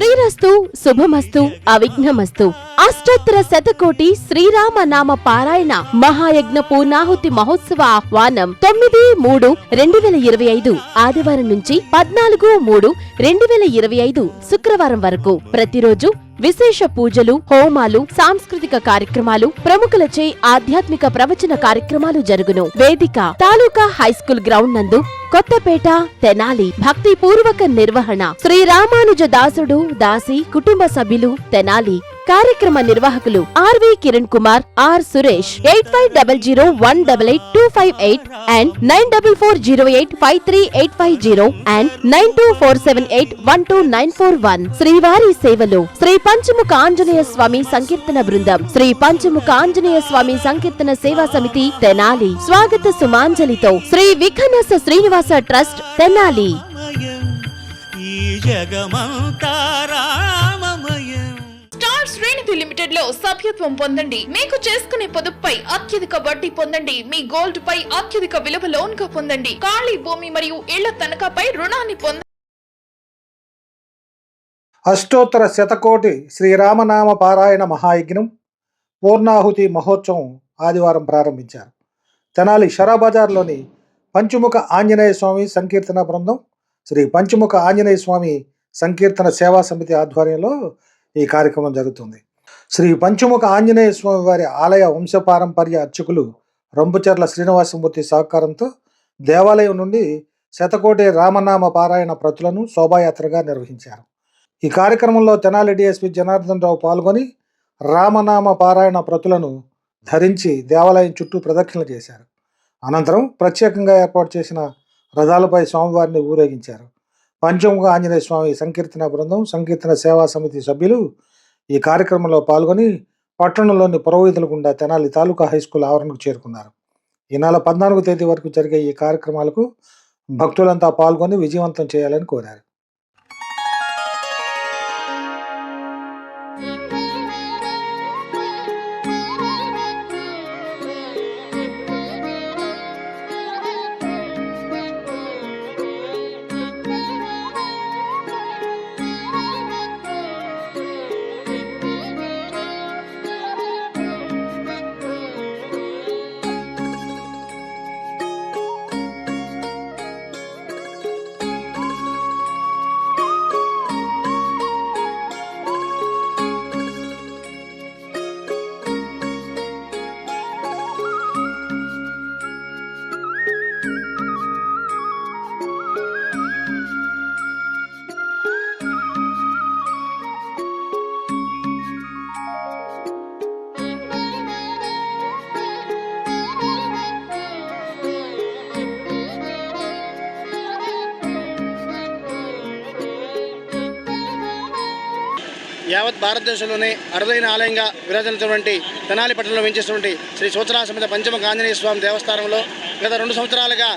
శ్రీరస్తు శుభమస్తు అవిఘ్నమస్తు. అష్టోత్తర శతకోటి శ్రీరామ నామ పారాయణ మహాయజ్ఞ పూర్ణాహుతి మహోత్సవ ఆహ్వానం తొమ్మిది మూడు రెండు వేల ఇరవై ఐదు ఆదివారం నుంచి పద్నాలుగు మూడు రెండు వేల ఇరవై ఐదు శుక్రవారం వరకు. ప్రతిరోజు విశేష పూజలు హోమాలు సాంస్కృతిక కార్యక్రమాలు ప్రముఖులచే ఆధ్యాత్మిక ప్రవచన కార్యక్రమాలు జరుగును. వేదిక తాలూకా హైస్కూల్ గ్రౌండ్ నందు కొత్తపేట తెనాలి భక్తి పూర్వక నిర్వహణ. శ్రీ రామానుజ దాసుడు దాసి కుటుంబ సభ్యులు తెనాలి కార్యక్రమ నిర్వాహకులు RV Kiran Kumar R Suresh. Eight five double zero one double eight two five eight and nine double four zero eight five three eight five zero and nine two four seven eight one two nine four one. శ్రీవారి సేవలు. శ్రీ పంచముఖ ఆంజనేయ స్వామి సంకీర్తన బృందం. శ్రీ పంచముఖ ఆంజనేయ స్వామి సంకీర్తన సేవా సమితి తెనాలి. స్వాగత సుమాంజలితో Shri Vikhanasa Srinivasa trust Tenali. ఈ జగమంతారా స్టార్ లిమిటెడ్లో సభ్యత్వం పొందండి. మీకు చేసుకునే పొదుపుపై అత్యధిక వడ్డీ పొందండి. మీ గోల్డ్ పై అత్యధిక విలువ లోన్గా పొందండి. ఖాళీ భూమి మరియు ఇళ్ళ తనఖాపై రుణాన్ని పొంద అష్టోత్తర శతకోటి శ్రీరామనామ పారాయణ మహాయజ్ఞం పూర్ణాహుతి మహోత్సవం ఆదివారం ప్రారంభించారు. తెనాలి షరాబజార్లోని పంచముఖ ఆంజనేయ స్వామి సంకీర్తన బృందం శ్రీ పంచముఖ ఆంజనేయ స్వామి సంకీర్తన సేవా సమితి ఆధ్వర్యంలో ఈ కార్యక్రమం జరుగుతుంది. శ్రీ పంచముఖ ఆంజనేయ స్వామి వారి ఆలయ వంశపారంపర్య అర్చకులు రంపుచర్ల శ్రీనివాసమూర్తి సహకారంతో దేవాలయం నుండి శతకోటి రామనామ పారాయణ ప్రతులను శోభాయాత్రగా నిర్వహించారు. ఈ కార్యక్రమంలో తెనాలి డిఎస్పి జనార్దన్ రావు పాల్గొని రామనామ పారాయణ ప్రతులను ధరించి దేవాలయం చుట్టూ ప్రదక్షిణలు చేశారు. అనంతరం ప్రత్యేకంగా ఏర్పాటు చేసిన రథాలపై స్వామివారిని ఊరేగించారు. పంచముఖ ఆంజనేయ స్వామి సంకీర్తన బృందం సంకీర్తన సేవా సమితి సభ్యులు ఈ కార్యక్రమంలో పాల్గొని పట్టణంలోని పురోహితుల గుండా తెనాలి తాలూకా హై స్కూల్ ఆవరణకు చేరుకున్నారు. ఈ నెల పద్నాలుగు తేదీ వరకు జరిగే ఈ కార్యక్రమాలకు భక్తులంతా పాల్గొని విజయవంతం చేయాలని కోరారు. యావత్ భారతదేశంలోనే అరుదైన ఆలయంగా విరాజిల్లుతున్నటువంటి తెనాలి పట్టణంలో వెంచేసినటువంటి శ్రీ సూత్రా సమేత పంచమ ఆంజనేయ స్వామి దేవస్థానంలో గత రెండు సంవత్సరాలుగా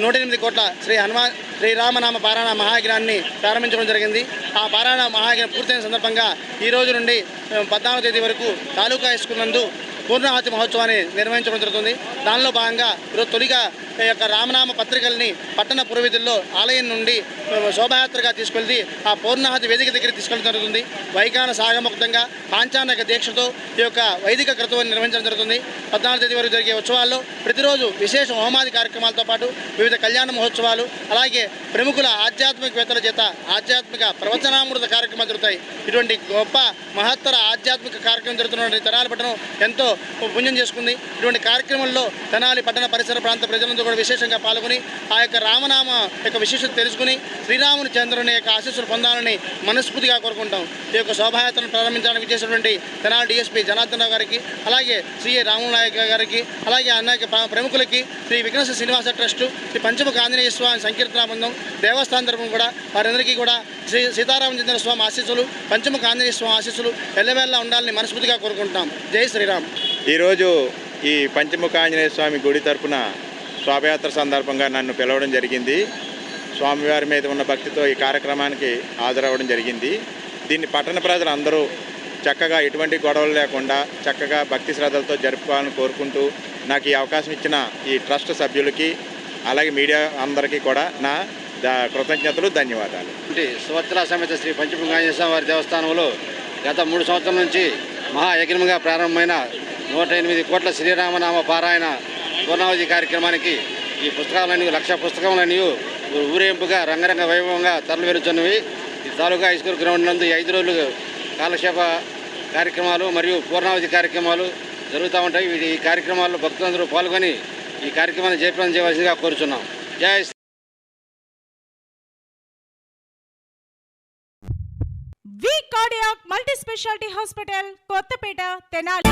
నూట ఎనిమిది కోట్ల శ్రీ హనుమాన్ శ్రీరామనామ పారాయణ మహాయజ్ఞాన్ని ప్రారంభించడం జరిగింది. ఆ పారాయణ మహాయజ్ఞం పూర్తయిన సందర్భంగా ఈ రోజు నుండి ఆ, పద్నాలుగో తేదీ వరకు తాలూకా ఇసుకున్నందు నందు పూర్ణాహతి మహోత్సవాన్ని నిర్వహించడం జరుగుతుంది. దానిలో భాగంగా ఈరోజు తొలిగా యొక్క రామనామ పత్రికల్ని పట్టణ పురోవిధుల్లో ఆలయం నుండి శోభాయాత్రగా తీసుకెళ్ళి ఆ పూర్ణాహతి వేదిక దగ్గర తీసుకెళ్ళడం జరుగుతుంది. వైకాన సాగముక్తంగా పాంచానక దీక్షతో ఈ యొక్క వైదిక క్రతువుని నిర్వహించడం జరుగుతుంది. పద్నాలుగు తేదీ వరకు జరిగే ఉత్సవాల్లో ప్రతిరోజు విశేష హోమాది కార్యక్రమాలతో పాటు వివిధ కళ్యాణ మహోత్సవాలు అలాగే ప్రముఖుల ఆధ్యాత్మికవేత్తల చేత ఆధ్యాత్మిక ప్రవచనామృత కార్యక్రమాలు జరుగుతాయి. ఇటువంటి గొప్ప మహత్తర ఆధ్యాత్మిక కార్యక్రమం జరుగుతున్నటువంటి తెనాలి పట్టణం ఎంతో పుణ్యం చేసుకుంది. ఇటువంటి కార్యక్రమంలో తెనాలి పట్టణ పరిసర ప్రాంత ప్రజలందరూ కూడా విశేషంగా పాల్గొని ఆ యొక్క రామనామ యొక్క విశేషత తెలుసుకుని శ్రీరాముని చంద్రుని యొక్క ఆశీస్సులు పొందాలని మనస్ఫూర్తిగా కోరుకుంటాం. ఈ యొక్క శోభాయాత్రను ప్రారంభించడానికి చేసినటువంటి తెనాలి డిఎస్పీ జనార్దన్ రావు గారికి అలాగే శ్రీ రాములు నాయక్ గారికి అలాగే అనేక ప్రముఖులకి శ్రీ విఘ్నేశ్వర శ్రీనివాస ట్రస్టు శ్రీ పంచముఖ ఆంజనేయ స్వామి సంకీర్తన బృందం దేవస్థానం తరపున కూడా వారందరికీ కూడా శ్రీ సీతారామచంద్ర స్వామి ఆశీస్సులు పంచముఖ ఆంజనేయ స్వామి ఆశీస్సులు ఎల్లవేళ్ళ ఉండాలని మనస్ఫూర్తిగా కోరుకుంటాం. జై శ్రీరామ్. ఈరోజు ఈ పంచముఖ ఆంజనేయ స్వామి గుడి తరపున శోభయాత్ర సందర్భంగా నన్ను పిలవడం జరిగింది. స్వామివారి మీద ఉన్న భక్తితో ఈ కార్యక్రమానికి హాజరవ్వడం జరిగింది. దీన్ని పట్టణ ప్రజలు అందరూ చక్కగా ఎటువంటి గొడవలు లేకుండా చక్కగా భక్తి శ్రద్ధలతో జరుపుకోవాలని కోరుకుంటూ నాకు ఈ అవకాశం ఇచ్చిన ఈ ట్రస్ట్ సభ్యులకి అలాగే మీడియా అందరికీ కూడా నా కృతజ్ఞతలు ధన్యవాదాలు. వంటి సువత్సల సమేత శ్రీ పంచముఖాంజనేయ స్వామి వారి దేవస్థానంలో గత మూడు సంవత్సరాల నుంచి మహాయజ్ఞంగా ప్రారంభమైన నూట ఎనిమిది కోట్ల శ్రీరామనామ పారాయణ పూర్ణావతి కార్యక్రమానికి ఈ పుస్తకాలన్నీ లక్ష పుస్తకములన్నీ ఊరేంపుగా రంగరంగ వైభవంగా తరలి వెలుచున్నవి ఈ తాలూకా హైస్కూల్ గ్రౌండ్ నందు ఐదు రోజులు కాలక్షేప కార్యక్రమాలు మరియు పూర్ణావధి కార్యక్రమాలు జరుగుతూ ఉంటాయి. వీటి ఈ కార్యక్రమాల్లో భక్తులందరూ పాల్గొని ఈ కార్యక్రమాన్ని జయప్రదం చేయవలసిందిగా కోరుచున్నాం. Jaya V cardiac multi speciality hospital Kothapeta Tenali